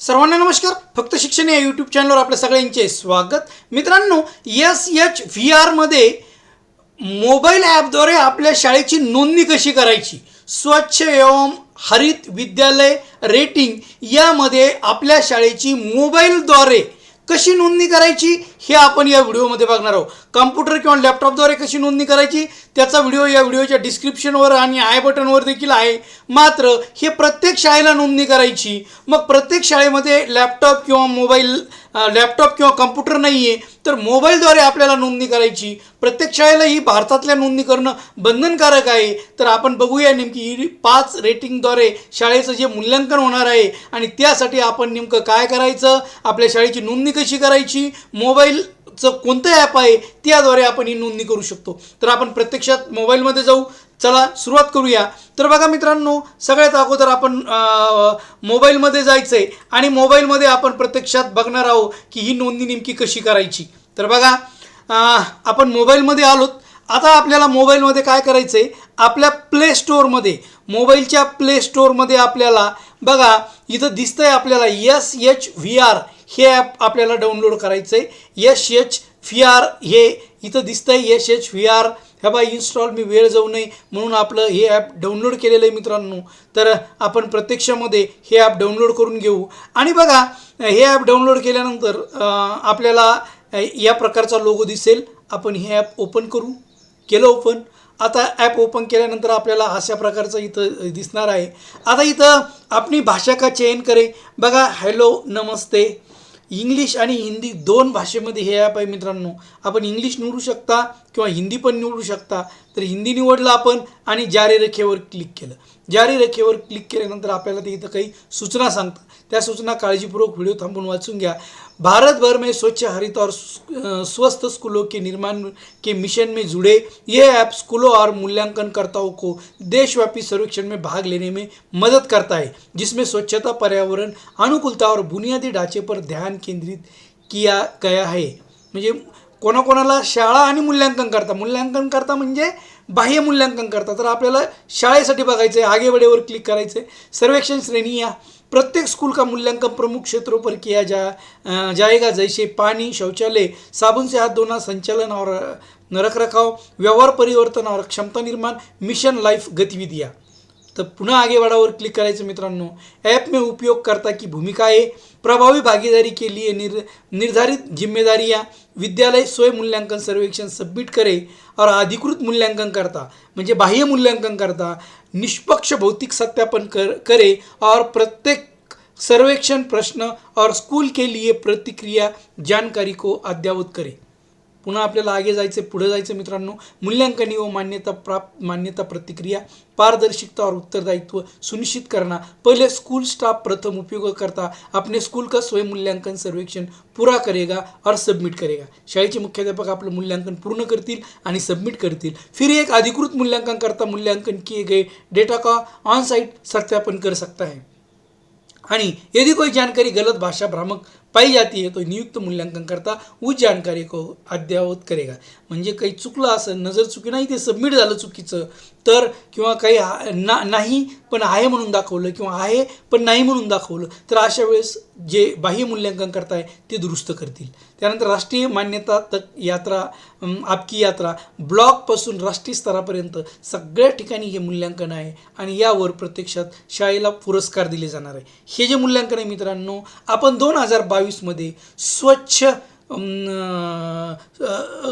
सर्वांना नमस्कार. फक्त शिक्षण या यूट्यूब चॅनलवर आपल्या सगळ्यांचे स्वागत. मित्रांनो एस एच व्ही आरमध्ये मोबाईल ॲपद्वारे आपल्या शाळेची नोंदणी कशी करायची? स्वच्छ एवं हरित विद्यालय रेटिंग यामध्ये आपल्या शाळेची मोबाईलद्वारे कशी नोंदणी करायची हे आपण या व्हिडिओमध्ये बघणार आहोत. कम्प्युटर किंवा लॅपटॉपद्वारे कशी नोंदणी करायची त्याचा व्हिडिओ या व्हिडिओच्या डिस्क्रिप्शनवर आणि आय बटनवर देखील आहे. मात्र हे प्रत्येक शाळेला नोंदणी करायची. मग प्रत्येक शाळेमध्ये लॅपटॉप किंवा मोबाईल लॅपटॉप किंवा कम्प्युटर नाही आहे तर मोबाईलद्वारे आपल्याला नोंदणी करायची. प्रत्येक शाळेला ही भारतातल्या नोंदणी करणं बंधनकारक आहे. तर आपण बघूया नेमकी ही पाच रेटिंगद्वारे शाळेचं जे मूल्यांकन होणार आहे आणि त्यासाठी आपण नेमकं काय करायचं आपल्या शाळेची नोंदणी कशी करायची मोबाईलचं कोणतं ॲप आहे त्याद्वारे आपण ही नोंदणी करू शकतो. तर आपण प्रत्यक्षात मोबाईलमध्ये जाऊ. चला सुरुवात करूया. तर बघा मित्रांनो सगळ्यात अगोदर आपण मोबाईलमध्ये जायचं आहे आणि मोबाईलमध्ये आपण प्रत्यक्षात बघणार आहोत की ही नोंदणी नेमकी कशी करायची. तर बघा आपण मोबाईलमध्ये आलोत. आता आपल्याला मोबाईलमध्ये काय करायचं आहे आपल्या प्ले स्टोअरमध्ये मोबाईलच्या प्ले स्टोअरमध्ये आपल्याला बघा इथं दिसतं आहे आपल्याला एस एच व्ही आर हे ॲप आपल्याला डाउनलोड करायचं आहे एस एच व्ही आर हे इथं दिसतं आहे एस एच व्ही आर ह्या बा इन्स्टॉल मी वेळ जाऊ नये. म्हणून आपलं हे ॲप डाउनलोड केलेलं आहे मित्रांनो. तर आपण प्रत्यक्षामध्ये हे ॲप डाउनलोड करून घेऊ. आणि बघा हे ॲप डाउनलोड केल्यानंतर आपल्याला या प्रकारचा लोगो दिसेल. आपण हे ॲप ओपन करू. केलं ओपन आता ॲप ओपन केल्यानंतर आपल्याला अशा प्रकारचं इथं दिसणार आहे. आता इथं आपली भाषा का चयन करे? बघा हॅलो नमस्ते. इंग्लिश आणि हिंदी दोन भाषेमध्ये हे ॲप आहे मित्रांनो. आपण इंग्लिश निवडू शकता किंवा हिंदी पण निवडू शकता. तर हिंदी निवडलं आपण आणि जारे रेखेवर क्लिक केलं. जारी रेखेवर क्लिक केल्यानंतर आपल्याला ते इथं काही सूचना सांगतात. त्या सूचना काळजीपूर्वक व्हिडिओ थांबून वाचून घ्या. भारत भर में स्वच्छ हरित और स्वस्थ स्कूलों के निर्माण के मिशन में जुड़े ये ऐप स्कूलों और मूल्यांकनकर्ताओं को देशव्यापी सर्वेक्षण में भाग लेने में मदद करता है जिसमें स्वच्छता पर्यावरण अनुकूलता और बुनियादी ढांचे पर ध्यान केंद्रित किया गया है। म्हणजे कोणाकोणाला शाळा आणि मूल्यांकन करता. मूल्यांकन करता म्हणजे बाह्य मूल्यांकन करता. तर आपल्याला शाळेसाठी बघायचं आहे आगेवडेवर क्लिक करायचं आहे सर्वेक्षण श्रेणी या. प्रत्येक स्कूल का मूल्यांकन प्रमुख क्षेत्रों पर किया जा जाएगा जैसे पानी शौचालय साबुन से हाथ धोना संचालन और रख रखाव व्यवहार परिवर्तन और क्षमता निर्माण मिशन लाइफ गतिविधियाँ. तर पुन्हा आगे क्लिक करायचं मित्रांनो. ऐप में उपयोगकर्ता की भूमिका प्रभावी भागीदारी के लिए निर निर्धारित जिम्मेदारियां विद्यालय स्वयं मूल्यांकन सर्वेक्षण सबमिट करे और अधिकृत मूल्यांकन करता. म्हणजे बाह्य मूल्यांकन करता. निष्पक्ष भौतिक सत्यापन कर करे और प्रत्येक सर्वेक्षण प्रश्न और स्कूल के लिए प्रतिक्रिया जानकारी को अद्ययावत करे. पुन्हा आपल्याला आगे जायचं पुढे जायचं मित्रांनो. मूल्यांकन व मान्यता प्राप्त मान्यता प्रतिक्रिया पारदर्शिकता और उत्तरदायित्व सुनिश्चित करना पहले स्कूल स्टाफ प्रथम उपयोग करता. अपने स्कूल का स्वयं मूल्यांकन सर्वेक्षण पूरा करेगा और सबमिट करेगा. शाळेचे मुख्याध्यापक आपलं मूल्यांकन पूर्ण करतील आणि सबमिट करतील. फिर एक अधिकृत मूल्यांकन करता मूल्यांकन किए गए डेटा का ऑन साइट सत्यापन कर सकता है. आणि यदि कोई जानकारी गलत भाषा भ्रामक पाई जाती है तो नियुक्त मूल्यांकन करता उस जानकारी को अद्ययावत करेगा. म्हणजे काही चुकलं असं नजर चुकी नाही ते सबमिट झालं चुकीचं. तर किंवा काही हा- ना नाही पण आहे म्हणून दाखवलं किंवा आहे पण नाही म्हणून दाखवलं तर अशा वेळेस जे बाह्य मूल्यांकन करताय ते दुरुस्त करतील. त्यानंतर राष्ट्रीय मान्यता तक यात्रा आपकी यात्रा ब्लॉकपासून राष्ट्रीय स्तरापर्यंत सगळ्या ठिकाणी हे मूल्यांकन आहे आणि यावर प्रत्यक्षात शाळेला पुरस्कार दिले जाणार आहे. हे जे मूल्यांकन आहे मित्रांनो आपण दोन हजार बावीसमध्ये स्वच्छ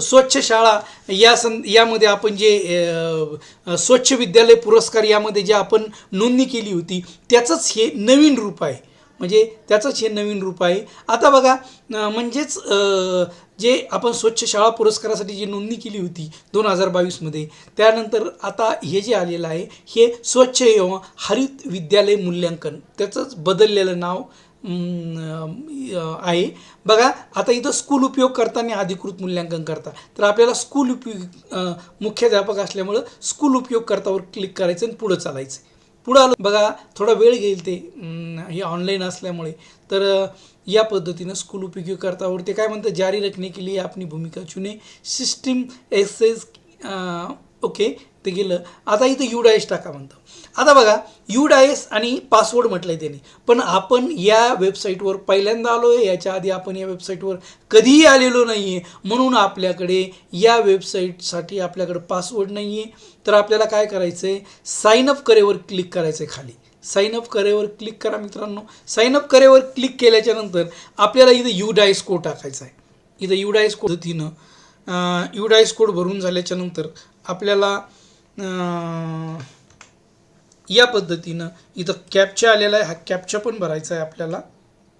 स्वच्छ शाळा या सं यामध्ये आपण जे स्वच्छ विद्यालय पुरस्कार यामध्ये जे आपण नोंदणी केली होती त्याचंच हे नवीन रूप आहे. म्हणजे त्याचंच हे नवीन रूप आहे. आता बघा म्हणजेच जे आपण स्वच्छ शाळा पुरस्कारासाठी जी नोंदणी केली होती दोन हजार बावीसमध्ये त्यानंतर आता हे जे आलेलं आहे हे स्वच्छ एवं हरित विद्यालय मूल्यांकन त्याचंच बदललेलं नाव आहे. बघा आता इथं स्कूल उपयोग करताना अधिकृत मूल्यांकन करता. तर आपल्याला स्कूल उपयोग मुख्याध्यापक असल्यामुळं स्कूल उपयोग करतावर क्लिक करायचं आणि पुढं चालायचं. पुढं आलं बघा थोडा वेळ घेईल ते. हे ऑनलाईन असल्यामुळे. तर या पद्धतीनं स्कूल उपयोगकर्तावर ते काय म्हणतात जारी रखने के लिए आपली भूमिका चुने. एस एक्सेस ओके ते गेलं आता इथं यू डायस टाका म्हणतं. आता बघा यू डायस आणि पासवर्ड म्हटलं आहे त्यांनी. पण आपण या वेबसाईटवर पहिल्यांदा आलो आहे याच्या आधी आपण या वेबसाईटवर कधीही आलेलो नाही आहे म्हणून आपल्याकडे या वेबसाईटसाठी आपल्याकडे पासवर्ड नाही आहे तर आपल्याला काय करायचं आहे साईन अप करेवर क्लिक करायचं आहे खाली. साईन अप करेवर क्लिक करा मित्रांनो. साईन अप करेवर क्लिक केल्याच्यानंतर आपल्याला इथं यू डायस कोड टाकायचा आहे इथं यू डायस कोड पद्धतीनं यू डायस कोड भरून झाल्याच्यानंतर आपल्याला या पद्धतीनं इथं कॅप्चा आलेला आहे. हा कॅप्चा पण भरायचा आहे आपल्याला.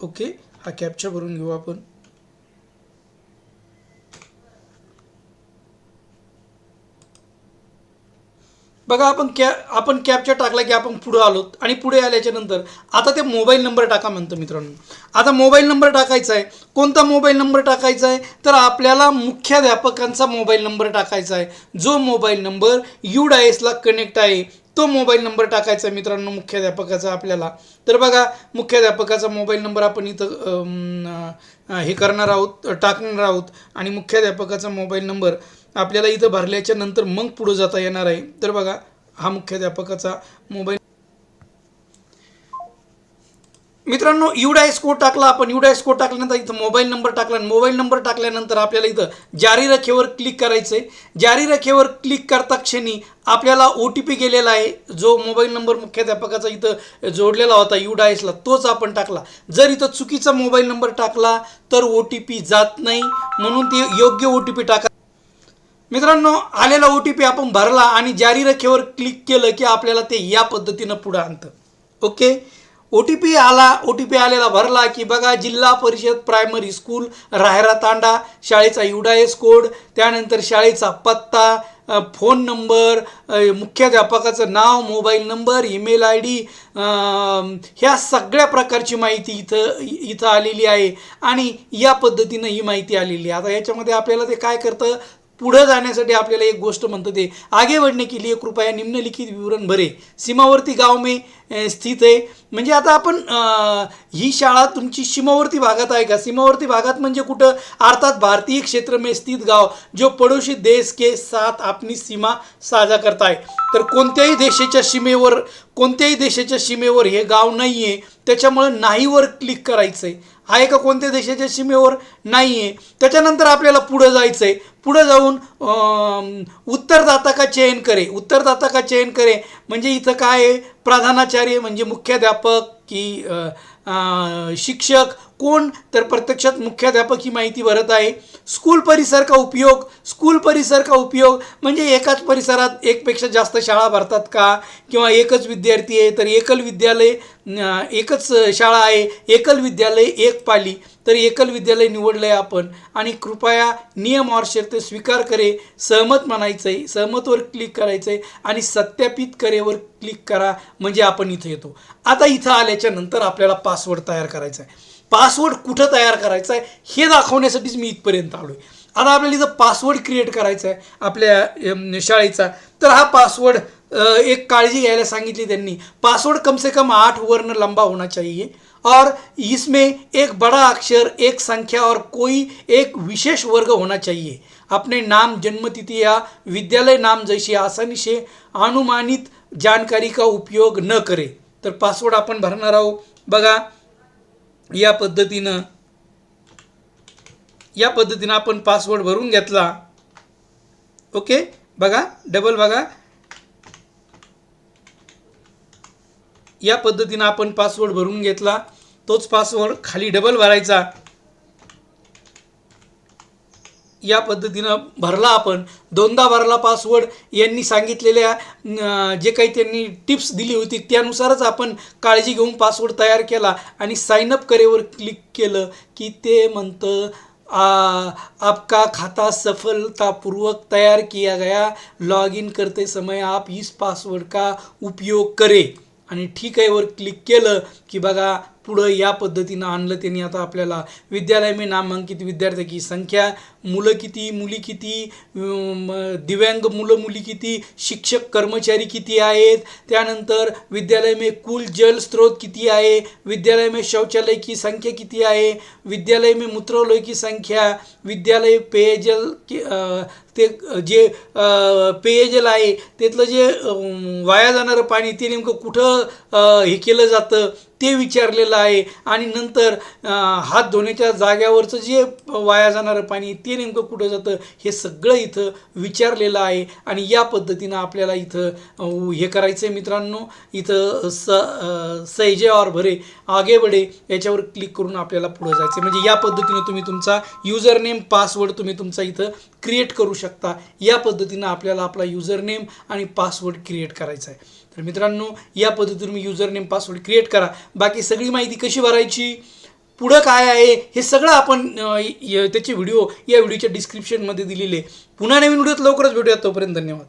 ओके हा कॅप्चा भरून घेऊ आपण. बघा आपण कॅ आपण कॅपचा टाकला की आपण पुढं आलो आणि पुढे आल्याच्यानंतर आता ते मोबाईल नंबर टाका म्हणतो मित्रांनो. आता मोबाईल नंबर टाकायचा आहे कोणता मोबाईल नंबर टाकायचा आहे तर आपल्याला मुख्याध्यापकांचा मोबाईल नंबर टाकायचा आहे जो मोबाईल नंबर यू डायसला कनेक्ट आहे तो मोबाईल नंबर टाकायचा आहे मित्रांनो मुख्याध्यापकाचा आपल्याला. तर बघा मुख्याध्यापकाचा मोबाईल नंबर आपण इथं हे करणार आहोत टाकणार आहोत आणि मुख्याध्यापकाचा मोबाईल नंबर आपल्याला इथं भरल्याच्या नंतर मग पुढं जाता येणार आहे. तर बघा हा मुख्याध्यापकाचा मोबाईल मित्रांनो युडायस कोड टाकला आपण. युडायस कोड टाकल्यानंतर इथं मोबाईल नंबर टाकला. आणि मोबाईल नंबर टाकल्यानंतर आपल्याला इथं जारी रखेवर क्लिक करायचं आहे जारी रखेवर क्लिक करता क्षणी आपल्याला ओ टी पी गेलेला आहे. जो मोबाईल नंबर मुख्याध्यापकाचा इथं जोडलेला होता युडायसला तोच आपण टाकला. जर इथं चुकीचा मोबाईल नंबर टाकला तर ओ टी पी जात नाही. म्हणून ते योग्य ओ टी पी टाका. मित्रांनो आलेला ओ टी पी आपण भरला आणि जारी रखेवर क्लिक केलं की आपल्याला ते या पद्धतीनं पुढं आणतं. ओके ओ टी पी आला ओ टी पी आलेला भरला की बघा जिल्हा परिषद प्रायमरी स्कूल राहेरा तांडा शाळेचा युडाएस कोड त्यानंतर शाळेचा पत्ता फोन नंबर मुख्याध्यापकाचं नाव mobile number email I D ह्या सगळ्या प्रकारची माहिती इथं इथं आलेली आहे. आणि या पद्धतीनं ही माहिती आलेली आहे. आता याच्यामध्ये आपल्याला ते काय करतं? पुढं जाण्यासाठी आपल्याला एक गोष्ट म्हणतं ते आगे बढ़ने के लिए कृपया निम्नलिखित विवरण भरे. सीमावर्ती गाव मे स्थित आहे. म्हणजे आता आपण ही शाळा तुमची सीमावर्ती भागात आहे का? सीमावर्ती भागात म्हणजे कुठं? अर्थात भारतीय क्षेत्र में स्थित गाव जो पडोशी देश के साथ आपली सीमा साजा करता आहे तर कोणत्याही देशाच्या सीमेवर कोणत्याही देशाच्या सीमेवर हे गाव नाही आहे त्याच्यामुळं नाहीवर क्लिक करायचं आहे आहे का कोणत्या देशाच्या सीमेवर नाही आहे त्याच्यानंतर आपल्याला पुढं जायचं आहे पुढं जाऊन उत्तरदाता का चयन करे. उत्तरदाता का चयन करे म्हणजे इथं काय आहे? प्रधानाचार्य म्हणजे मुख्याध्यापक की आ, आ, शिक्षक कोण? तर प्रत्यक्षात मुख्याध्यापक ही माहिती भरत आहे. स्कूल परिसर का उपयोग स्कूल परिसर का उपयोग म्हणजे एकाच परिसरात एकपेक्षा जास्त शाळा भरतात का? किंवा एकच विद्यार्थी आहे तर एकल विद्यालय एकच शाळा आहे एकल विद्यालय एक पाली तर एकल विद्यालय निवडलं आहे आपण. आणि कृपया नियम और शर्त स्वीकार करे सहमत म्हणायचं आहे सहमतवर क्लिक करायचं आहे आणि सत्यापित करेवर क्लिक करा म्हणजे आपण इथं येतो. आता इथं आल्याच्यानंतर आपल्याला पासवर्ड तयार करायचा आहे पासवर्ड कुठं तयार करायचा आहे हे दाखवण्यासाठीच मी इथपर्यंत आलो आहे आता आपल्याला इथं पासवर्ड क्रिएट करायचा आहे आपल्या शाळेचा. तर हा पासवर्ड एक काळजी घ्यायला सांगितली त्यांनी. पासवर्ड कम से कम आठ वर्ण लंबा होना चाहिए. और इसमें एक बड़ा अक्षर एक संख्या और कोई एक विशेष वर्ग होना चाहिए. अपने नाम जन्मतिथि या विद्यालय नाम जैसी आसानी से अनुमानित जानकारी का उपयोग न करे. तर पासवर्ड आपण भरणार आहोत. बघा या पद्धतीनं या पद्धतीनं आपण पासवर्ड भरून घेतला. ओके बघा डबल बघा. या पद्धतीनं आपण पासवर्ड भरून घेतला. तोच पासवर्ड खाली डबल भरायचा. या पद्धतीनं भरला आपण. दोनदा भरला पासवर्ड यांनी सांगितलेल्या जे काही त्यांनी टिप्स दिली होती त्यानुसारच आपण काळजी घेऊन पासवर्ड तयार केला आणि साईनअप करेवर क्लिक केलं की ते म्हणतं आ, आपका खाता सफलतापूर्वक तैयार किया गया. लॉग इन करते समय आप इस पासवर्ड का उपयोग करें. आणि ठीक आहे वर क्लिक केलं की बघा पुढं या पद्धतीनं आणलं त्यांनी. आता आपल्याला विद्यालय मी नामांकित विद्यार्थ्याची संख्या मुलं किती मुली किती दिव्यांग मुलं मुली किती शिक्षक कर्मचारी किती आहेत? त्यानंतर विद्यालय में कुल जल स्रोत किती आहे? विद्यालय में शौचालय की संख्या किती आहे? विद्यालय में मूत्रालय की संख्या विद्यालय पेयजल की ते जे पेयजल आहे त्यातलं जे वाया जाणारं पाणी ते नेमकं कुठं हे केलं जातं? ते विचारलेलं आहे. आणि नंतर हात धुण्याच्या जाग्यावरचं जे वाया जाणारं पाणी ते नेमकं कुठं जातं हे सगळं इथं विचारलेलं आहे. आणि या पद्धतीनं आपल्याला इथं हे करायचं आहे मित्रांनो. इथं स अं, सैजे और भरे आगे बडे याच्यावर क्लिक करून आपल्याला पुढं जायचं आहे म्हणजे या पद्धतीनं तुम्ही तुमचा युजर नेम पासवर्ड तुम्ही तुमचा इथं क्रिएट करू शकता. या पद्धतीनं आपल्याला आपला युजर नेम आणि पासवर्ड क्रिएट करायचा आहे तर मित्रांनो या पद्धतीने तुम्ही युजर नेम पासवर्ड क्रिएट करा बाकी सगळी माहिती कशी भरायची पुढं काय आहे हे सगळं आपण त्याचे व्हिडिओ या व्हिडिओच्या डिस्क्रिप्शनमध्ये दिलेले आहे. पुन्हा नवीन व्हिडिओत लवकरच भेटूया तोपर्यंत धन्यवाद